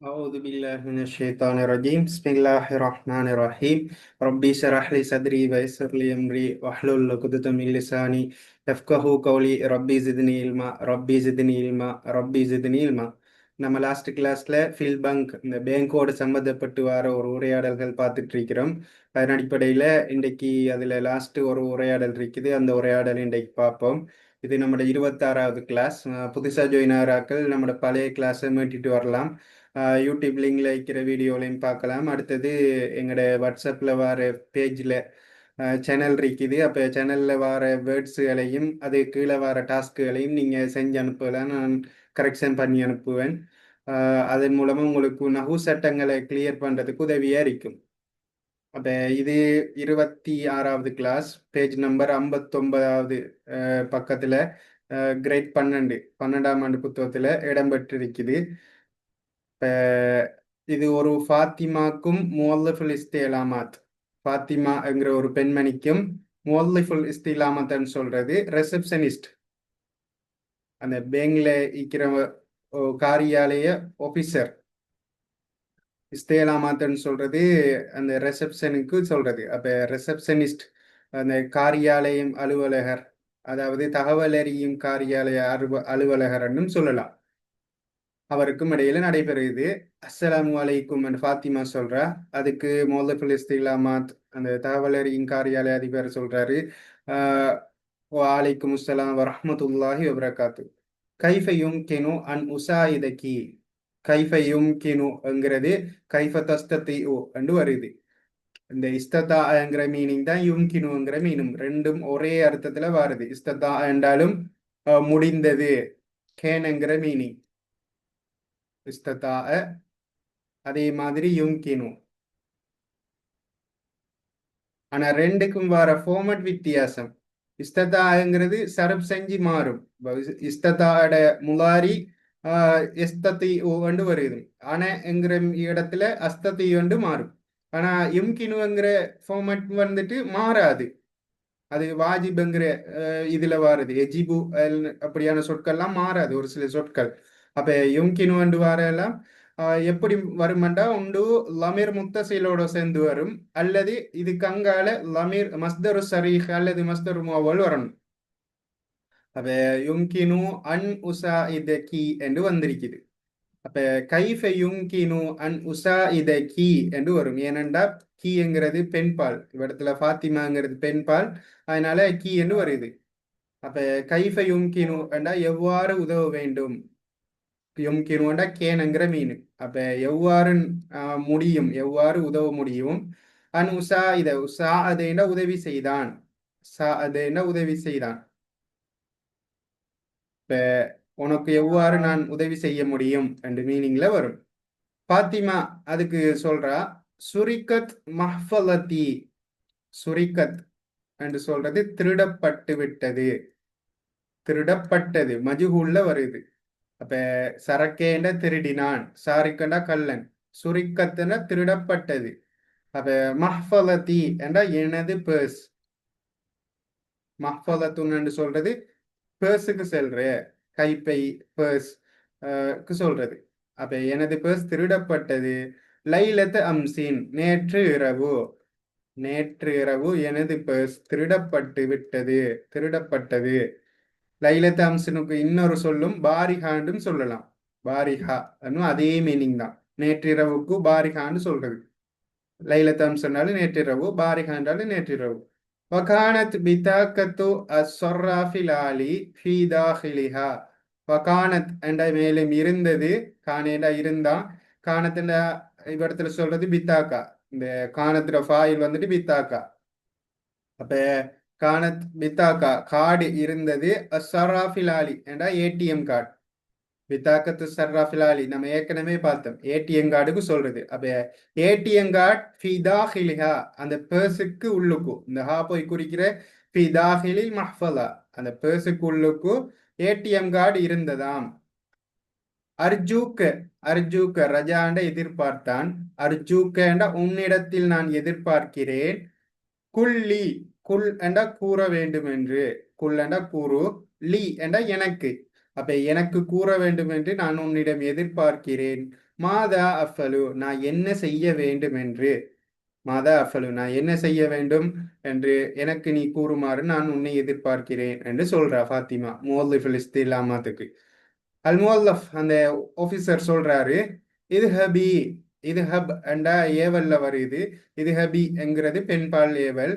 أعوذ بالله من الشيطان الرجيم بسم الله الرحمن الرحيم ربي اشرح لي صدري ويسر لي أمري واحلل عقدة من لساني يفقهوا قولي ربي زدني علما ربي زدني علما ربي زدني علما நம்ம லாஸ்ட் கிளாஸ்ல fill bunk இந்த பேங்கோடு சம்மந்தப்பட்டு வர ஒரு உரையாடல்கள் பார்த்துட்டு இருக்கிறோம் அதன் அடிப்படையில் இன்றைக்கு அதில் லாஸ்ட் ஒரு உரையாடல் இருக்குது அந்த உரையாடல் இன்றைக்கு பார்ப்போம் இது நம்மளோட இருபத்தாறாவது கிளாஸ் புதுசாக ஜாயின் ஆகிறாக்கள் நம்மளோட பழைய கிளாஸை மீட்டிட்டு வரலாம் யூடியூப் லிங்கில் வைக்கிற வீடியோலையும் பார்க்கலாம். அடுத்தது எங்களோட வாட்ஸ்அப்பில் வர பேஜில் சேனல் இருக்குது. அப்போ சேனலில் வர வேர்ட்ஸுகளையும் அது கீழே வர டாஸ்க்குகளையும் நீங்கள் செஞ்சு அனுப்பலாம் நான் கரெக்ஷன் பண்ணி அனுப்புவேன். அதன் மூலமாக உங்களுக்கு நகு சட்டங்களை கிளியர் பண்ணுறதுக்கு உதவியாக இருக்கும். அப்போ இது இருபத்தி ஆறாவது கிளாஸ் பேஜ் நம்பர் ஐம்பத்தொன்பதாவது பக்கத்தில் கிரேட் பன்னெண்டு பன்னெண்டாம் ஆண்டு புத்தகத்தில் இடம்பெற்றிருக்குது இது ஒரு ஃபாத்திமாக்கும் முவல்லிஃபுல் இஸ்தேலாமாத். ஃபாத்திமாங்கிற ஒரு பெண்மணிக்கும் முவல்லிஃபுல் இஸ்திலாமத்னு சொல்றது ரிசப்ஷனிஸ்ட் அந்த பேங்கில் இருக்கிற காரியாலய ஆஃபீஸர் இஸ்தேலாமாத்தன்னு சொல்றது அந்த ரிசப்ஷனுக்கு சொல்றது. அப்போ ரிசப்ஷனிஸ்ட் அந்த காரியாலயம் அலுவலகர் அதாவது தகவல் அறியும் காரியாலய அலுவலகர்னு சொல்லலாம். அவருக்கும் இடையில நடைபெறுது. அஸ்ஸலாமு அலைக்கும் ஃபாத்திமா சொல்றா. அதுக்கு மோலஃபுல் இஸ்திலாமாத் அந்த தகவலறியின் காரியாலய அதிபர் சொல்றாரு. வாலைக்கும் அஸ்ஸலாம் வரஹமத்துல்லாஹி வபரகாத்து. கைஃபையும் கெனு அன் உசாயிதகி. கைஃபையும் கெனுங்கிறது கைஃப தஸ்தத்தி ஓ என்று வருது. இந்த இஸ்ததாங்கிற மீனிங் தான் யும்கினுங்கிற மீனும் ரெண்டும் ஒரே அர்த்தத்துல வருது. இஸ்ததா என்றாலும் முடிந்தது. கேனுங்கிற மீனிங் இஸ்ததா அதே மாதிரி யும்கினு ஆனா ரெண்டுக்கும் வர ஃபார்மட் வித்தியாசம் இஸ்ததாங்கிறது சரப் செஞ்சு மாறும் இஸ்ததாட முலாரி எஸ்தத்தி வந்து வருது ஆனா என்கிற இடத்துல அஸ்தத்தி வந்து மாறும் ஆனா யும்கினுங்கிற ஃபார்மட் வந்துட்டு மாறாது அது வாஜிபுங்கிற இதுல வருது எஜிபு அப்படியான சொற்கள்லாம் மாறாது ஒரு சில சொற்கள் அப்ப யும்கினு வந்து வரலாம். எப்படி வருமெண்டா உண்டு லமீர் முத்தசீலோட சேர்ந்து வரும். அல்லது இது கங்கால லமீர் மஸ்தரு சரீஹ் அல்லது மஸ்தரு மோவல் வரணும். அப்ப யும்கினு அன் உசா இத கி என்று வந்திருக்குது. அப்ப கைஃப யும்கினு அன் உசா இத கி என்று வரும். ஏனெண்டா கீங்கிறது பெண்பால். இவ்விடத்துல ஃபாத்திமாங்கிறது பெண்பால். அதனால கீ என்று வருது. அப்ப கைஃப யும்கினு என்றா எவ்வாறு உதவ வேண்டும்? யும்கினுண்டா கேனுங்கிற மீன். அப்ப எவ்வாறு முடியும்? எவ்வாறு உதவ முடியும்? அன் உசா இத உசா அது உதவி செய்தான். சா அது என்ன உதவி செய்தான். இப்ப உனக்கு எவ்வாறு நான் உதவி செய்ய முடியும்? என்று மீனிங்ல வரும். பாத்திமா அதுக்கு சொல்றா சுரிகத் மஹ்ஃபலதி. சுரிகத் என்று சொல்றது திருடப்பட்டு விட்டது திருடப்பட்டது. மஜுகுள்ள வருது. அப்ப சரக்கேண்ட திருடினான் சாரிக்கண்டா கல்லன் சுரிக்கத்துன திருடப்பட்டது. அப்ப மஹ்ஃபலதி என்றா எனது பேர்ஸ் மஹ்ஃபலத்துன்னு சொல்றது பேர்ஸுக்கு செல்ற கைப்பை பேர்ஸ் சொல்றது. அப்ப எனது பேர்ஸ் திருடப்பட்டது லைலத்து அம்சின் நேற்று இரவு. நேற்று இரவு எனது பேர்ஸ் திருடப்பட்டு விட்டது திருடப்பட்டது. லைலதாம்சனுக்கு இன்னொரு சொல்லும் பாரிஹாண்டும் சொல்லலாம். பாரிகா அதே மீனிங் தான். நேற்றிரவுக்கு பாரிகான்னு சொல்றது. லைலதாம்சனாலும் நேற்றிரவு பாரிகாண்டாலும் நேற்றிரவு. வகானத் பிதாக்கத்து அஸ்ஸொர்ராஃபில் ஃபீதாஹிலிஹா. வகானத் என்ற மேலும் இருந்தது கானேண்டா இருந்தான். காணத்துல இவ்விடத்துல சொல்றது பித்தாக்கா இந்த காணத்துல ஃபாயில் வந்துட்டு பித்தாக்கா அப்ப காணத் பித்தாக்கா கார்டு இருந்தது அஸ்ஸர்ராஃபில் ஆலி என்றா ஏடிஎம் கார்டு? பித்தாக்கத்து சர்ராஃபிலாலி நம்ம ஏற்கனவே பார்த்தோம். ஏடிஎம் கார்டுக்கு சொல்றது. அப்ப ஏடிஎம் கார்டு ஃபிதாஹிலிஹா அந்த பேர்ஸுக்கு உள்ளுக்கும் இந்த ஹா போய் குறிக்கிற ஃபிதாஹிலில் மஹ்ஃபலா அந்த பேர்ஸுக்கு உள்ளுக்கும் ஏடிஎம் கார்டு இருந்ததாம். அர்ஜூக்க அர்ஜூக்க ரஜாண்ட எதிர்பார்த்தான். அர்ஜூக்க உன்னிடத்தில் நான் எதிர்பார்க்கிறேன். குள்ளி குல் என்ற கூற வேண்டும் என்று குல் என்ற கூறு லீ என்ற எனக்கு. அப்ப எனக்கு கூற வேண்டும் என்று நான் உன்னிடம் எதிர்பார்க்கிறேன். மாதா அஃபலு நான் என்ன செய்ய வேண்டும் என்று மாதா அஃபலு நான் என்ன செய்ய வேண்டும் என்று எனக்கு நீ கூறுமாறு நான் உன்னை எதிர்பார்க்கிறேன் என்று சொல்றா ஃபாத்திமா முவல்லிஃபில் இஸ்திலாமாத்துக்கு. அல் முவல்லஃப் அந்த ஆஃபீஸர் சொல்றாரு இது ஹபி இது ஹப் அண்டா ஏவல்ல வருது இது. ஹபி என்கிறது பெண்பால் ஏவல்.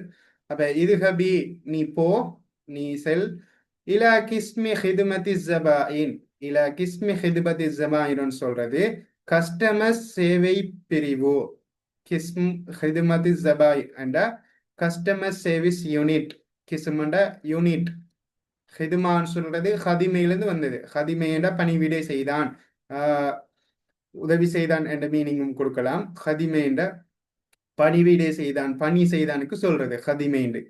அப்ப இது ஹபி நீ போ நீ செல். இலா கிஸ்மி ஹிதுமதி ஜபாயின். இலா கிஸ்மி ஹிதுமதி ஜபாயின்னு சொல்றது கஸ்டமர் சேவை பிரிவு. கிஸ்ம் ஹிதுமதி ஜபாய் அண்டா கஸ்டமர் சர்வீஸ் யூனிட். கிஸ்மண்ட யூனிட். ஹிதுமான்னு சொல்றது ஹதிமையிலிருந்து வந்தது. ஹதிமையண்டா பணிவிடை செய்தான். உதவி செய்தான் என்ற மீனிங்கும் கொடுக்கலாம். ஹதிமைண்ட பணிவீடே செய்தான் பணி செய்தானுக்கு சொல்றது ஹதிமைண்டு.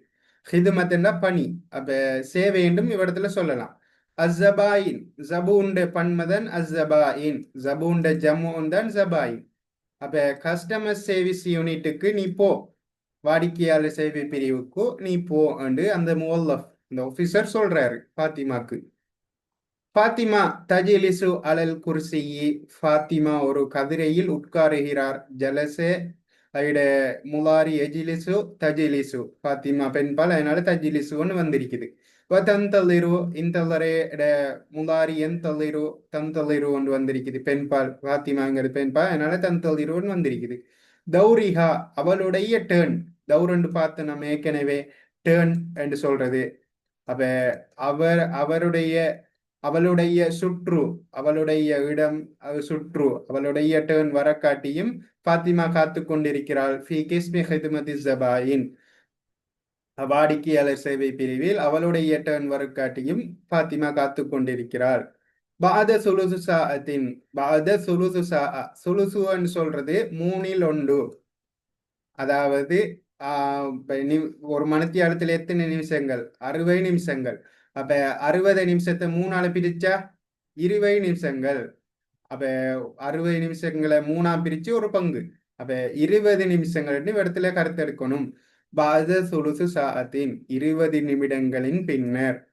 ஹிதுமத்துண்டா பணி. அப்ப சேவை என்றும் இவ்விடத்துல சொல்லலாம். அஸ்ஸபாயின் ஜபூண்ட பன்மதன் அஸ்ஸபாயின். ஜபூண்ட ஜம்முன் தான் ஜபாயின். அப்ப கஸ்டமர் சர்வீஸ் யூனிட்டுக்கு நீ போ. வாடிக்கையாளர் சேவை பிரிவுக்கு நீ போ என்று அந்த முவல்லஃப் இந்த ஆஃபீஸர் சொல்றாரு பாத்திமாக்கு ஃபாத்திமா தஜிலிசு அலல் குர்சியி ஃபாத்திமா ஒரு கதிரையில் உட்காருகிறார். ஜலசே அவிட முலாரி எஜிலிசு தஜிலிசு. பாத்திமா பெண்பால் அதனால தஜிலிசுன்னு வந்திருக்குது. இப்போ தந்தளிரு இந்தளரே முலாரி என் எந்தளிரு தந்தளிரு ஒன்று வந்திருக்குது. பெண்பால் பாத்திமாங்கிறது பெண்பால் அதனால தந்தளிருன்னு வந்திருக்குது. தௌரிஹா அவளுடைய டேர்ன். தௌரண்டு பார்த்து நம்ம ஏற்கனவே டேர்ன் என்று சொல்றது. அப்ப அவர் அவருடைய அவளுடைய சுற்று அவளுடைய இடம் சுற்று அவளுடைய டேர்ன் வர காட்டியும் பாத்திமா காத்து கொண்டிருக்கிறாள். ஃபி கிஸ்மி ஹிதுமதி ஜபாயின் வாடிக்கையாளர் சேவை பிரிவில் அவளுடைய டேர்ன் வரக்காட்டியும் பாத்திமா காத்து கொண்டிருக்கிறாள். பாத சுலுசு சாத்தின் பாத சுலுசு சா சுலுசுன்னு சொல்றது மூணில் ஒன்று. அதாவது ஒரு மணித்தியாலத்தில் எத்தனை நிமிஷங்கள்? அறுபது நிமிஷங்கள். அப்ப அறுபது நிமிஷத்தை மூணால பிரிச்சா இருபது நிமிஷங்கள். அப்ப அறுபது நிமிஷங்களை மூணா பிரிச்சு ஒரு பங்கு. அப்ப இருபது நிமிஷங்கள்னு இடத்துல கருத்தெடுக்கணும் பாத சுலுசு சாத்தின் இருபது நிமிடங்களின் பின்னர்.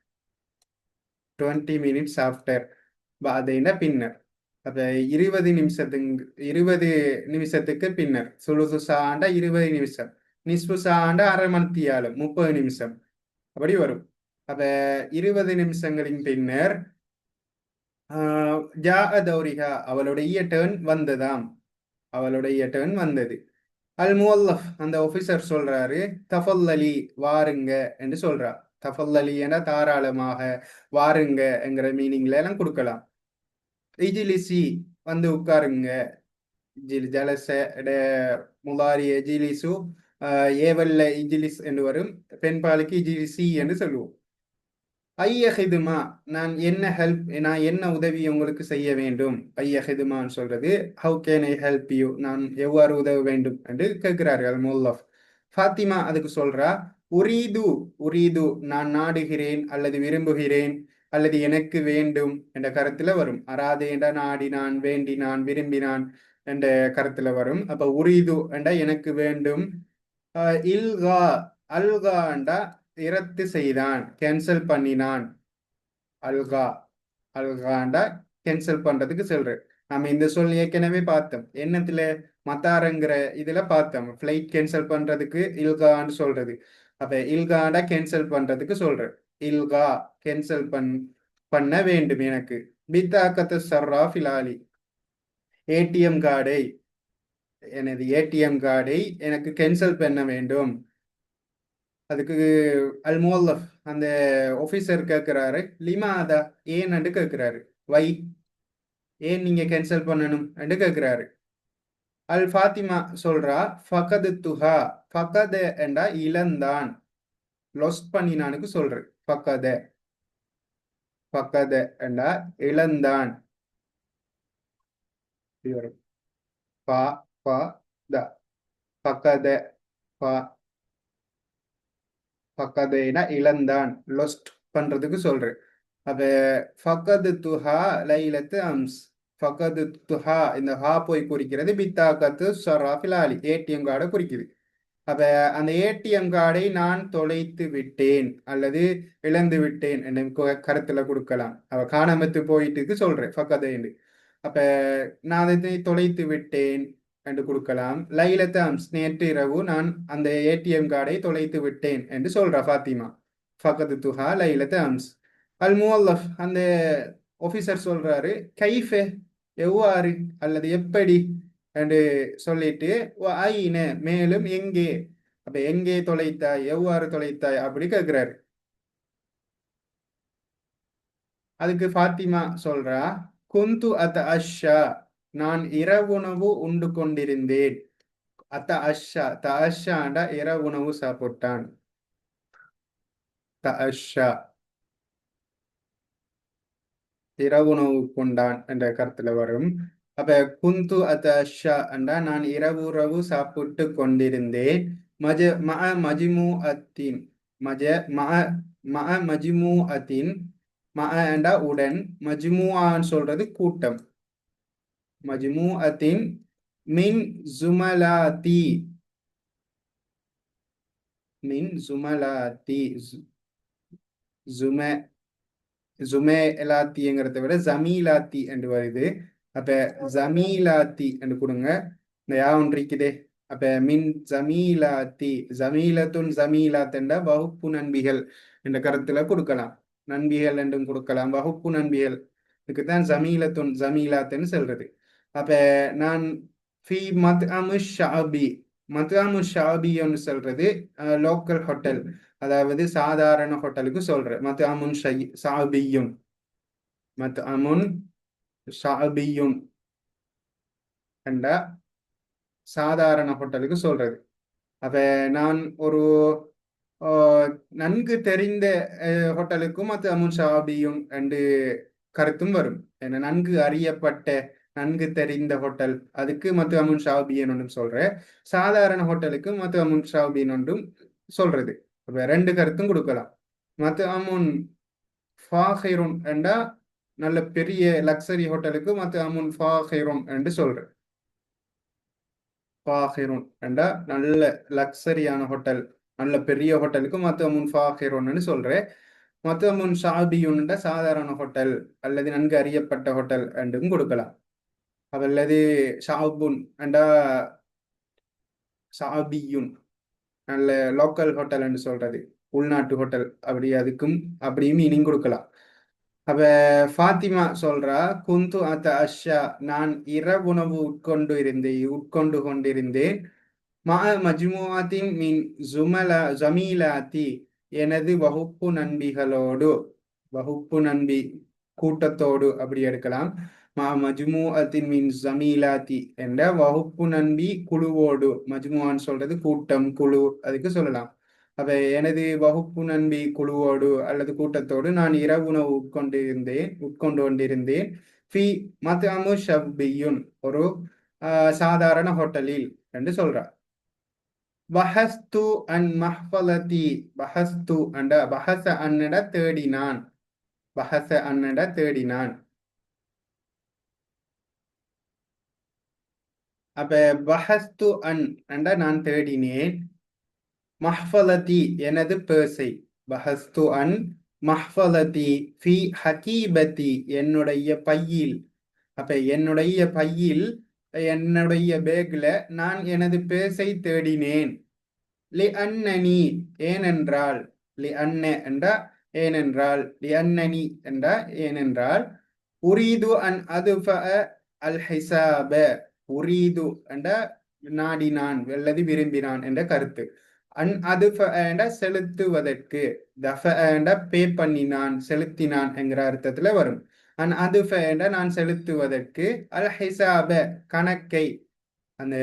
Twenty minutes after. பாதைன பின்னர். அப்ப இருபது நிமிஷத்துக்கு இருபது நிமிஷத்துக்கு பின்னர். சுலுசு சாண்டா இருபது நிமிஷம். நிஸ்பு சாண்டா அரை மணித்தியாலும் முப்பது நிமிஷம். அப்படி வரும். அப்ப இருபது நிமிஷங்களின் பின்னர் ஜா தௌரிகா அவளுடைய டேர்ன் வந்ததாம். அவளுடைய டேர்ன் வந்தது. அல் முவல்லஃப் அந்த ஆஃபீஸர் சொல்றாரு தஃபல்லலி வாருங்க என்று சொல்றா. தஃபல்லலி என தாராளமாக வாருங்க என்கிற மீனிங்ல எல்லாம் கொடுக்கலாம். இஜிலிசி வந்து உட்காருங்க. ஜலச முலாரி எஜிலிசு ஏவல்ல இஜிலிஸ் என்று வரும். பெண்பாலுக்கு இஜிலிசி என்று சொல்லுவோம். ஐய ஹிதுமா நான் என்ன ஹெல்ப் நான் என்ன உதவி உங்களுக்கு செய்ய வேண்டும்? ஐய ஹிதுமான்னு சொல்றது how can I help you நான் எவ்வாறு உதவ வேண்டும் என்று கேட்கிறார்கள் முல்லஃப். ஃபாத்திமா அதுக்கு சொல்றா உரீது உரீது நான் நாடுகிறேன் அல்லது விரும்புகிறேன் அல்லது எனக்கு வேண்டும் என்ற கருத்துல வரும். அராது என்ற நாடினான் வேண்டினான் விரும்பினான் என்ற கருத்துல வரும். அப்ப உரீது என்ற எனக்கு வேண்டும். இல்கா அல்கா ரத்து செய்தான் கேன்சல் பண்ணினான். அல்கா அல்காண்டா கேன்சல் பண்றதுக்கு சொல்றேன் நம்ம இந்த சொல் ஏற்கனவே பார்த்தோம். என்னத்துல? மத்தாரங்கிற இதுல பார்த்தோம். ஃபிளைட் கேன்சல் பண்றதுக்கு இல்கான்னு சொல்றது. அப்ப இல்காண்டா கேன்சல் பண்றதுக்கு சொல்றேன் இல்கா கேன்சல் பண் பண்ண வேண்டும் எனக்கு. பித்தாக்கத்து சர்ரா ஃபிலாலி. ஏடிஎம் கார்டை எனது ஏடிஎம் கார்டை எனக்கு கேன்சல் பண்ண வேண்டும். அதுக்கு அல் முவல்லஃப் அந்த ஆஃபீஸர் கேட்குறாரு லிமாதா ஏன்னு கேட்குறாரு வை. ஏன் நீங்கள் கேன்சல் பண்ணணும் என்று கேட்குறாரு அல் ஃபாத்திமா சொல்றா ஃபகது துஹா. ஃபகது என்றா இழந்தான் லொஸ்ட் பண்ணினானுக்கு சொல்றேன். ஃபகத. ஃபகத என்றா இழந்தான் பா பா த. ஃபகத பா ஃபக்கதைனா இழந்தான். லொஸ்ட் பண்றதுக்கு சொல்றேன். அப்ப ஃபக்கது துஹா லைலத்து அம்ஸ். ஃபக்கது துஹா இந்த ஹா போய் குறிக்கிறது பித்தாக்கத்து சராஃபில் ஆலி. ஏடிஎம் கார்டை குறிக்குது. அப்ப அந்த ஏடிஎம் கார்டை நான் தொலைத்து விட்டேன் அல்லது இழந்து விட்டேன் என்ன கருத்துல கொடுக்கலாம். அவ காணாமத்து போயிட்டுக்கு சொல்றேன் ஃபக்கதைன்னு. அப்ப நான் அதை தொலைத்து விட்டேன். என்று கொடுக்கலாம். லைலத்தம்ஸ் நேற்று இரவு நான் அந்த ஏடிஎம் கார்டை தொலைத்து விட்டேன் என்று சொல்றா ஃபாத்திமா. ஃபகது துஹா லைலத்தம்ஸ் அல் முவல்லஃப் அந்த ஆஃபீஸர் சொல்றாரு கைஃபே எவ்வாறு அல்லது எப்படி? என்று சொல்லிட்டு ஐன மேலும் எங்கே? அப்ப எங்கே தொலைத்தாய் எவ்வாறு தொலைத்தாய் அப்படி கேட்கிறாரு அதுக்கு ஃபாத்திமா சொல்றா குந்து அத்த அஷா நான் இரவுணவு உண்டு கொண்டிருந்தேன். அத்த அஷா த அஷாண்டா இரவுணவு சாப்பிட்டான். த அஷா இரவுணவு கொண்டான் என்ற கருத்துல வரும். அப்ப குந்து அத்த அஷா என்றா நான் இரவு உறவு சாப்பிட்டு கொண்டிருந்தேன். மஜ ம மஜிமு அத்தின் மஜ ம ம மஜிமு அத்தின் ம என்றா உடன் மஜ்முஆன்னு சொல்றது கூட்டம். மஜ்மூஅத்தின் மின் ஜுமலாத்தி மின் ஜுமலாத்தி ஜுமே ஜுமே எலாத்திங்கிறத விட ஜமீலாத்தி என்று வருது அப்ப ஜமீலாத்தி என்று கொடுங்க. இந்த யா ஒன்று இருக்குதே. அப்ப மின் ஜமீலாத்தி ஜமீலத்துன் ஜமீலாத் வகுப்பு நண்பிகள் என்ற கருத்துல கொடுக்கலாம். நண்பிகள் என்றும் கொடுக்கலாம். வகுப்பு நண்பிகள். இதுக்குதான் ஜமீலத்துன் ஜமீலாத்துன்னு சொல்றது. அப்ப நான் ஃபி மத் அமு ஷாபி மத்ராமு ஷாபின்னு சொல்றது லோக்கல் ஹோட்டல் அதாவது சாதாரண ஹோட்டலுக்கு சொல்றேன். மத் அமுன் ஷாபியும். மத் அமுன் ஷாபியும். கண்டா? சாதாரண ஹோட்டலுக்கு சொல்றது. அப்ப நான் ஒரு நன்கு தெரிந்த ஹோட்டலுக்கும் மத் அமுன் ஷாபியும் ரெண்டு கருத்தும் வரும். ஏன்னா நன்கு அறியப்பட்ட நன்கு தெரிந்த ஹோட்டல். அதுக்கு மத்து அமுன் ஷாபியன் ஒன்றும் சொல்கிறேன் சாதாரண ஹோட்டலுக்கு மத்து அமுன் ஷாபியன் ஒன்றும் சொல்றது. அப்ப ரெண்டு கருத்தும் கொடுக்கலாம். மத்து அமுன் ஃபாஹைரோன் என்றா நல்ல பெரிய லக்ஸரி ஹோட்டலுக்கு மத்து அமுன் ஃபாஹைரோன் என்று சொல்கிறேன் ஃபாஹைரோன் என்றா நல்ல லக்ஸரியான ஹோட்டல். நல்ல பெரிய ஹோட்டலுக்கு மத்து அமுன் ஃபாஹைரோன்னு மற்ற மொத்தமுன் ஷாபியுன்ட சாதாரண ஹோட்டல் அல்லது நன்கு அறியப்பட்ட ஹோட்டல் என்றும் கொடுக்கலாம். அல்லது ஷாபுன் அண்டா ஷாபியுன் நல்ல லோக்கல் ஹோட்டல்னு சொல்றது உள்நாட்டு ஹோட்டல் அப்படி அதுக்கும் அப்படியும் மீனிங் கொடுக்கலாம் அப்ப ஃபாத்திமா சொல்றா குந்து அத்த அஷா நான் இரவுணவு உட்கொண்டு இருந்தேன் உட்கொண்டு கொண்டிருந்தேன் மா மஜ்முவாத்தின் மீன் ஜுமலா ஜமீலாத்தி எனது வகுப்பு நண்பிகளோடு வகுப்பு நண்பி கூட்டத்தோடு அப்படி எடுக்கலாம் மா மஜ்மு அத்தின் ஜமீலாத்தி என்ற வகுப்பு நண்பி குழுவோடு மஜ்முவான்னு சொல்றது கூட்டம் குழு அதுக்கு சொல்லலாம். அப்ப எனது வகுப்பு நண்பி குழுவோடு அல்லது கூட்டத்தோடு நான் இரவு உணவு உட்கொண்டிருந்தேன் உட்கொண்டு கொண்டிருந்தேன். ஃபி மத்அமு ஷப்பியுன் ஒரு சாதாரண ஹோட்டலில் என்று சொல்றார். பஹஸ்து அன் மஹ்பலதி பஹஸ்து அண்ட பஹச அன்னட தேடினான். பஹச அன்னட தேடினான். அப்ப பஹஸ்து அன் அண்டா நான் தேடினேன். மஹ்ஃபலதி எனது பேசை. பஹஸ்து அன் மஹ்ஃபலதி ஃபி ஹகீபதி என்னுடைய பையில். அப்ப என்னுடைய பையில் என்னுடைய பேக்ல நான் எனது பேசை தேடினேன். லி அன்னனி ஏனென்றால் லி அன்ன என்றா ஏனென்றால் லி அன்னனி என்றா ஏனென்றால் உரீது அன் அது அல் ஹிசாப உரீது என்ற நாடினான் அல்லது விரும்பினான் என்ற கருத்து. அன் அது செலுத்துவதற்கு தஃப பே பண்ணினான் செலுத்தினான் என்கிற அர்த்தத்துல வரும். அன் அது நான் செலுத்துவதற்கு அல் ஹிசாப கணக்கை அந்த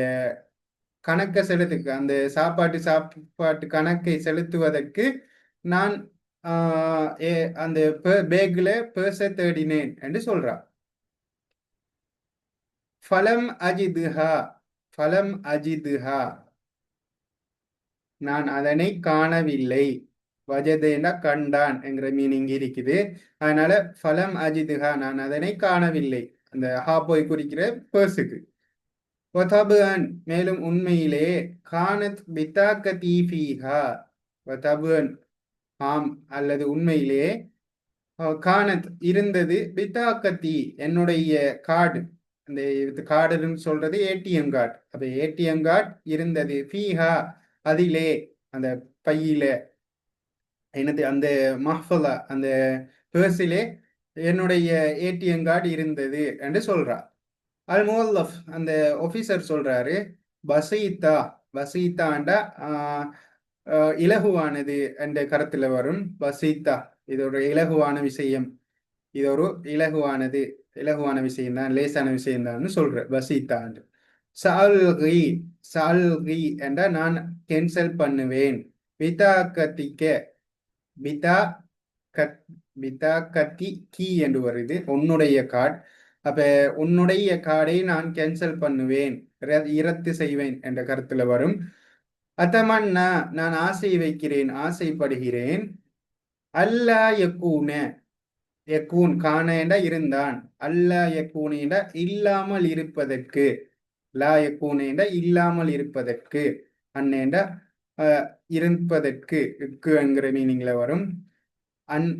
கணக்கை செலுத்துக்கு அந்த சாப்பாட்டு சாப்பாட்டு கணக்கை செலுத்துவதற்கு நான் அந்த பேக்ல பேச தேடினேன் என்று சொல்றான் ஃபலம் அஜிதுஹா ஃபலம் அஜிதுஹா நான் அதனை காணவில்லை. வஜதேனா கண்டான் என்கிற மீனிங் இருக்குது. அதனால ஃபலம் அஜிதுஹா நான் அதனை காணவில்லை. அந்த ஹா போய் குறிக்கிற பேர்ஸுக்கு வதபுன் மேலும் உண்மையிலே கானத் பித்தாக்க தீஃபீஹா வதபுன் ஆம் அல்லது உண்மையிலே கானத் இருந்தது பிதாக்கத்தி என்னுடைய காடு அந்த இது கார்டுன்னு சொல்றது ஏடிஎம் கார்டு அப்ப ஏடிஎம் கார்டு இருந்தது. ஃபீஹா அதிலே அந்த பையில என்னது அந்த மஹ்ஃபலா அந்த பேர்ஸிலே என்னுடைய ஏடிஎம் கார்டு இருந்தது என்று சொல்றா. அல் முவல்லஃப் அந்த ஆபீசர் சொல்றாரு பசீத்தா பசீத்தாண்டா இலகுவானது என்ற கருத்துல வரும். பசீத்தா இது ஒரு இலகுவான விஷயம். இது ஒரு இலகுவானது. இலகுவான விஷயம்தான் லேசான விஷயம்தான் சொல்ற பசீத்தாண்டு சால்கி சால்கி என்ற நான் கேன்சல் பண்ணுவேன். பிதாக்கத்திக்க பிதா கத் பிதா கத்தி கீ என்று வருது. உன்னுடைய கார்டு. அப்ப உன்னுடைய கார்டை நான் கேன்சல் பண்ணுவேன். இரத்து செய்வேன் என்ற கருத்துல வரும். அத்தமன்னா நான் ஆசை வைக்கிறேன் ஆசைப்படுகிறேன். அல்லா யக்கூன யக்கூன் காணேண்ட இருந்தான். அல்லா யக்கூனேண்டா இல்லாமல் இருப்பதற்கு. லா யக்கூனேண்டா இல்லாமல் இருப்பதற்கு. அன்னேண்டா இருப்பதற்கு. இக்கு என்கிற மீனிங்ல வரும். அன்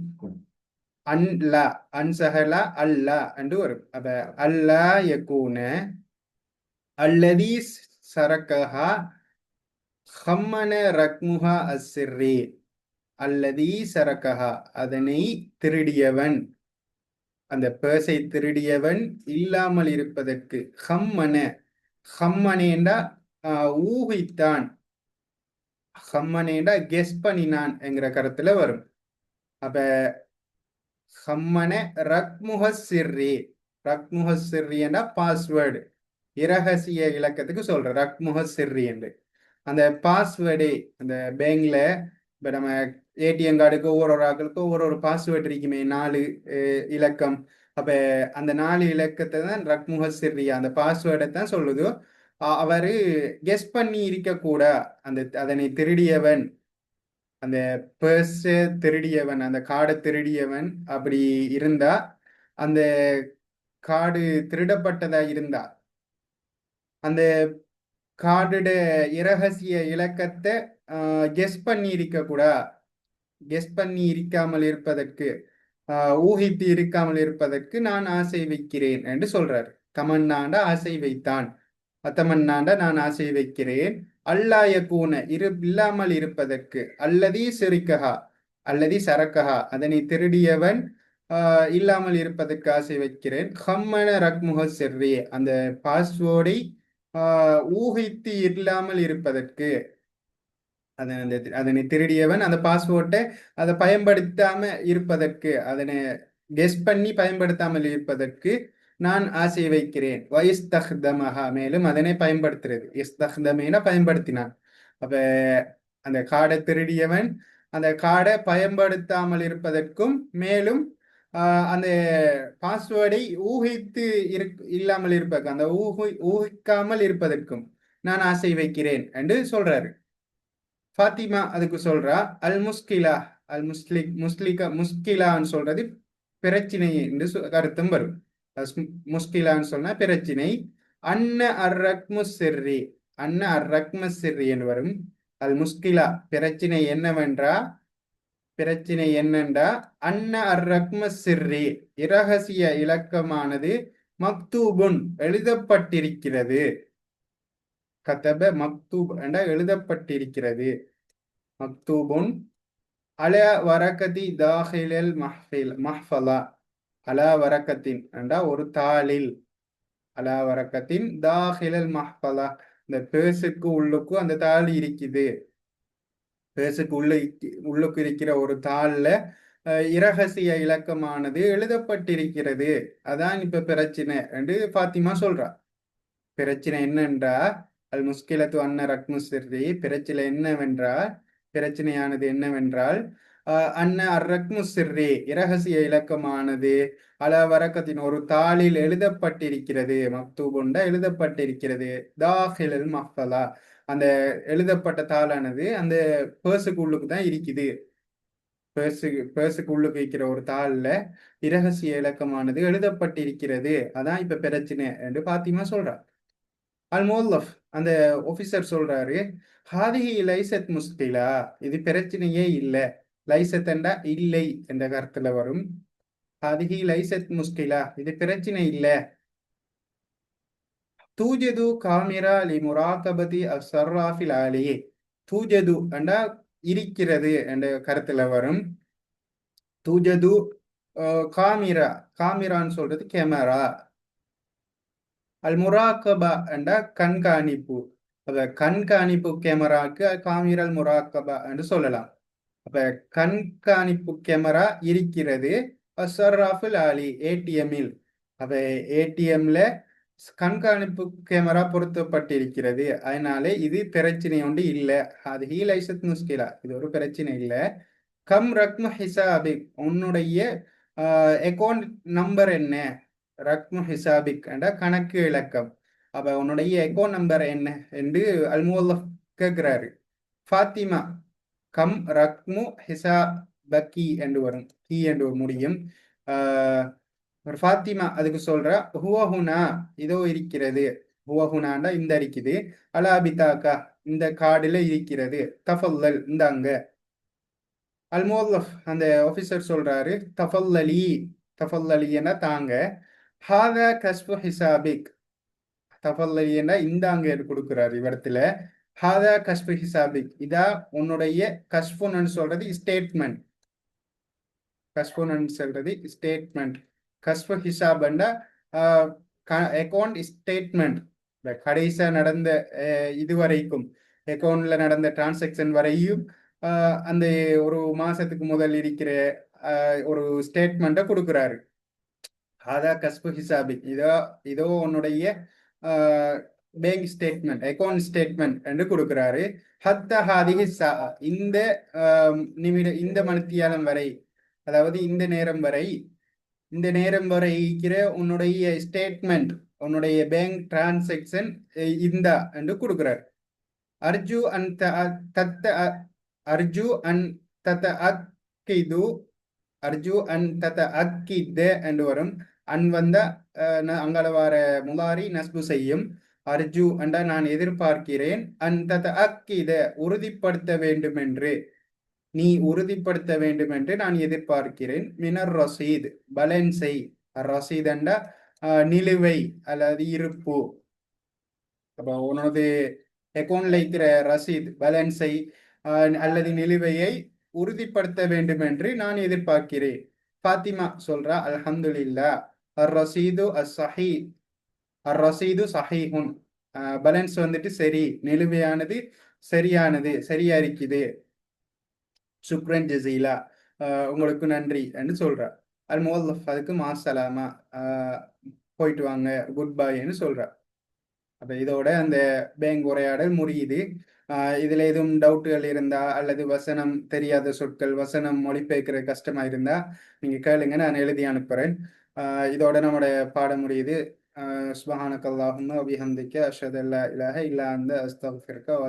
அன்லா அன்சஹலா அல்லா என்று வரும். அப்ப அல்லா யக்கூன அல்லதி சரக்கஹா ஹம்மன ரக்முஹா அஸ்ஸிர்ரி. அல்லது சரக்கஹா அதனை திருடியவன். அந்த பேர்ஸை திருடியவன் இல்லாமல் இருப்பதற்கு ஹம்மன. ஹம்மனேண்டா ஆஹ், ஊகித்தான். ஹம்மனேண்டா கெஸ் பண்ணினான் என்கிற கருத்துல வரும். அப்ப ஹம்மன ரக்முக சிர்ரி ரக்முக சிறியண்டா பாஸ்வேர்டு இரகசிய இலக்கத்துக்கு சொல்ற ரக்முக சிர்ரி என்று. அந்த பாஸ்வேர்டு அந்த பேங்க்ல இப்போ நம்ம ஏடிஎம் கார்டுக்கு ஒவ்வொரு ஒரு ஒவ்வொரு ஒரு பாஸ்வேர்டு இருக்குமே நாலு இலக்கம். அப்போ அந்த நாலு இலக்கத்தை தான் ரக் முகசிரியா அந்த பாஸ்வேர்டை தான் சொல்லுதோ அவர் கெஸ் பண்ணி இருக்கக்கூட அந்த அதனை திருடியவன் அந்த பர்ஸை திருடியவன் அந்த கார்டை திருடியவன் அப்படி இருந்தா அந்த கார்டு திருடப்பட்டதா இருந்தா அந்த காடுட இரகசிய இலக்கத்தை கெஸ் பண்ணி இருக்க கூட கெஸ் பண்ணி இருக்காமல் இருப்பதற்கு ஊகித்து இருக்காமல் இருப்பதற்கு நான் ஆசை வைக்கிறேன் என்று சொல்றார். கமன்னாண்ட ஆசை வைத்தான். அத்தமன்னாண்ட நான் ஆசை வைக்கிறேன். அல்லாய கூன இரு இல்லாமல் இருப்பதற்கு அல்லதி சிரிக்கஹா அல்லதி சரக்கஹா அதனை திருடியவன் இல்லாமல் இருப்பதற்கு ஆசை வைக்கிறேன். ஹம்மன ரக்முக செர்ரி அந்த பாஸ்வேர்டை ஊகித்து இல்லாமல் இருப்பதற்கு அதனை அந்த அதனை திருடியவன் அந்த பாஸ்வேர்ட்டை அதை பயன்படுத்தாம இருப்பதற்கு அதனை கெஸ் பண்ணி பயன்படுத்தாமல் இருப்பதற்கு நான் ஆசை வைக்கிறேன். வயஸ்தஹ்தமஹா மேலும் அதனை பயன்படுத்துறது. இஸ்தஹ்தமேன பயன்படுத்தினான். அப்ப அந்த காடை திருடியவன் அந்த காடை பயன்படுத்தாமல் இருப்பதற்கும் மேலும் அந்த பாஸ்வேர்டை ஊகித்து இருக் இல்லாமல் இருப்பதற்கு அந்த ஊகி ஊகிக்காமல் இருப்பதற்கும் நான் ஆசை வைக்கிறேன் என்று சொல்றாரு. ஃபாத்திமா அதுக்கு சொல்றா அல் முஸ்கிலா அல் முஸ்லிக் முஸ்லிகா முஸ்கிலான்னு சொல்றது பிரச்சினை என்று சொ- வரும். முஸ்கிலான்னு சொன்னா பிரச்சினை. அன்ன அர் ரக்மு சிர்ரி அன்ன அர் ரக்ம சிர்ரி என்று வரும். அல் முஸ்கிலா பிரச்சினை என்னவென்றா? பிரச்சினை என்னென்றா? அன்ன அர் ரக்ம சிர்ரி இரகசிய இலக்கமானது மக்தூபுன் எழுதப்பட்டிருக்கிறது. கதப மக்தூப் என்ற எழுதப்பட்டிருக்கிறது. மக்தூபுன் அல வரகதி தாஹிலல் மஹ்ஃபில் மஹ்ஃபலா அல வரக்கத்தின் என்றா ஒரு தாளில். அல வரக்கத்தின் தாஹிலல் மஹ்ஃபலா இந்த பேசுக்கு உள்ளுக்கும் அந்த தாள் இருக்குது. பேசுக்கு உள்ள உள்ளுக்கு இருக்கிற ஒரு தாளில் இரகசிய இலக்கமானது எழுதப்பட்டிருக்கிறது. அதான் இப்ப பிரச்சனை என்று பாத்திமா சொல்றா. பிரச்சனை என்னன்றா அல் முஸ்கிலத்து அன்ன ரக்மு சிர்ரி பிரச்சனை என்னவென்றால் பிரச்சனையானது என்னவென்றால் அன்ன அர்ரக்மு சிர்ரி இரகசிய இலக்கமானது அல வரக்கத்தின் ஒரு தாளில் எழுதப்பட்டிருக்கிறது மக்தூபுண்டா எழுதப்பட்டிருக்கிறது தாஹிலல் மஹலா அந்த எழுதப்பட்ட தாளானது அந்த பேர்ஸுக்கு உள்ளுக்கு தான் இருக்குது. பேர்ஸுக்கு பேர்ஸுக்கு உள்ளுக்கு இருக்கிற ஒரு தாளில் இரகசிய இலக்கமானது எழுதப்பட்டிருக்கிறது. அதான் இப்ப பிரச்சனை என்று பாத்திமா சொல்றா. அல் மோல்லஃப் அந்த ஆஃபீஸர் சொல்றாரு ஹாதிஹி லைசத் முஸ்கிலா இது பிரச்சனையே இல்லை. லைசத் என்றா இல்லை என்ற கருத்துல வரும். ஹாதிஹி லைசத் முஸ்கிலா இது பிரச்சனை இல்லை. தூஜது காமிரா லி முராகபதி அஸ்ஸர்ராஃபில் ஆலியே தூஜது என்றா இருக்கிறது என்ற கருத்துல வரும். தூஜது காமிரா காமிரான்னு சொல்றது கேமரா. அல் முராக்கபா என்ற கண்காணிப்பு அப்ப கண்காணிப்பு கேமராக்கு காமிரல் முராக்கபா என்று சொல்லலாம். அப்ப கண்காணிப்பு கேமரா இருக்கிறது அசர்ராஃபுல் ஆலி ஏடிஎம்மில் அப்ப ஏடிஎம்ல கண்காணிப்பு கேமரா பொருத்தப்பட்டிருக்கிறது. அதனால இது பிரச்சனை ஒன்று இல்லை. அது ஹீலைசத் முஸ்கிலா இது ஒரு பிரச்சனை இல்லை. கம் ரக்ம ஹிசாபி உன்னுடைய அக்கௌண்ட் நம்பர் என்ன? ரக்மு ஹிசாபிக் என்ற கணக்கு இலக்கம். அப்ப உன்னுடைய எகோ நம்பர் என்ன? என்று அல்முல்லப் கேட்கிறாரு ஃபாத்திமா கம் ரக்மு ஹிசா பக்கி என்று வரும். கி என்று முடியும். ஒரு ஃபாத்திமா அதுக்கு சொல்ற ஹுவஹுனா இதோ இருக்கிறது. ஹுவஹுனாண்டா இந்த இருக்குது அலாபிதாக்கா இந்த கார்டுல இருக்கிறது. தஃபல்லல் இந்தாங்க. அல்மோல்லஃப் அந்த ஆபீசர் சொல்றாரு தஃபல்லலி. தஃபல்லலின்னா தாங்க. ஹாதா கஸ்பு ஹிசாபிக். தஃபல்லையன்னா இந்த அங்க கொடுக்குறாரு இவரத்துல ஹாதா கஸ்பு ஹிசாபிக். இதா உன்னுடைய கஸ்புன்னு சொல்றது ஸ்டேட்மெண்ட் கஸ்புன்னு சொல்றது ஸ்டேட்மெண்ட் கஸ்பு ஹிசாபண்டா அக்கௌண்ட் ஸ்டேட்மெண்ட் கடைசியா நடந்த இது வரைக்கும் அக்கௌண்ட்ல நடந்த டிரான்சாக்ஷன் வரையும் அந்த ஒரு மாசத்துக்கு முதல் இருக்கிற ஒரு ஸ்டேட்மெண்ட்டை கொடுக்குறாரு. ஆதா கஸ்பு ஹிசாபி இதோ இதோ உன்னுடைய பேங்க் ஸ்டேட்மெண்ட் அக்கௌண்ட் ஸ்டேட்மெண்ட் என்று கொடுக்குறாரு ஹத்த ஹாதிஹி சா இந்த நிமிட இந்த மணித்தியாலம் வரை அதாவது இந்த நேரம் வரை இந்த நேரம் வரை இருக்கிற உன்னுடைய ஸ்டேட்மெண்ட் உன்னுடைய பேங்க் டிரான்சாக்ஷன் இந்தா என்று கொடுக்குறாரு அர்ஜு அன் த- தத்த அ- அர்ஜு அன் தத்த அக்கிது அர்ஜு அன் தத்த அக்கித என்று வரும் அன் வந்த அங்கால வார முலாரி நஸ்பு செய்யும். அர்ஜு என்றா நான் எதிர்பார்க்கிறேன். அந்த அக்கித உறுதிப்படுத்த வேண்டும் என்று நீ உறுதிப்படுத்த வேண்டும் என்று நான் எதிர்பார்க்கிறேன். மினர் ரசீத் பலன்ஸை ரசீத் என்றா நிலுவை அல்லது இருப்பு. அப்போ உனது அக்கௌண்ட்ல இருக்கிற ரசீத் பேலன்ஸை அல்லது நிலுவையை உறுதிப்படுத்த வேண்டும் என்று நான் எதிர்பார்க்கிறேன். ஃபாத்திமா சொல்றா அல்ஹம்துலில்லா. ரசீது அஸ் சஹி அர் ரசீது சஹீஹுன் பேலன்ஸ் வந்துட்டு சரி நிலுவையானது சரியானது சரியா இருக்குது சுக்ரன் ஜசீலா ah, உங்களுக்கு நன்றி என்று சொல்றா அல் மோல்லஃப் அதுக்கு மாசலாமா ah, போயிட்டு வாங்க குட் பைன்னு சொல்றா அப்ப இதோட அந்த பேங்க் உரையாடல் முடியுது. Ah, இதுல எதுவும் டவுட்டுகள் இருந்தா அல்லது வசனம் தெரியாத சொற்கள் வசனம் மொழிபெயர்க்கிற கஷ்டமா இருந்தா நீங்க கேளுங்க நான் எழுதி அனுப்புறேன். இதோட நம்முடைய பாடம் முடியுது சுபஹானக்கல்லாஹும்ம வபிஹம்திக்க அஷ்ஹது அல்லா இலாஹ இல்லா அன்த அஸ்தக்ஃபிருக்க வ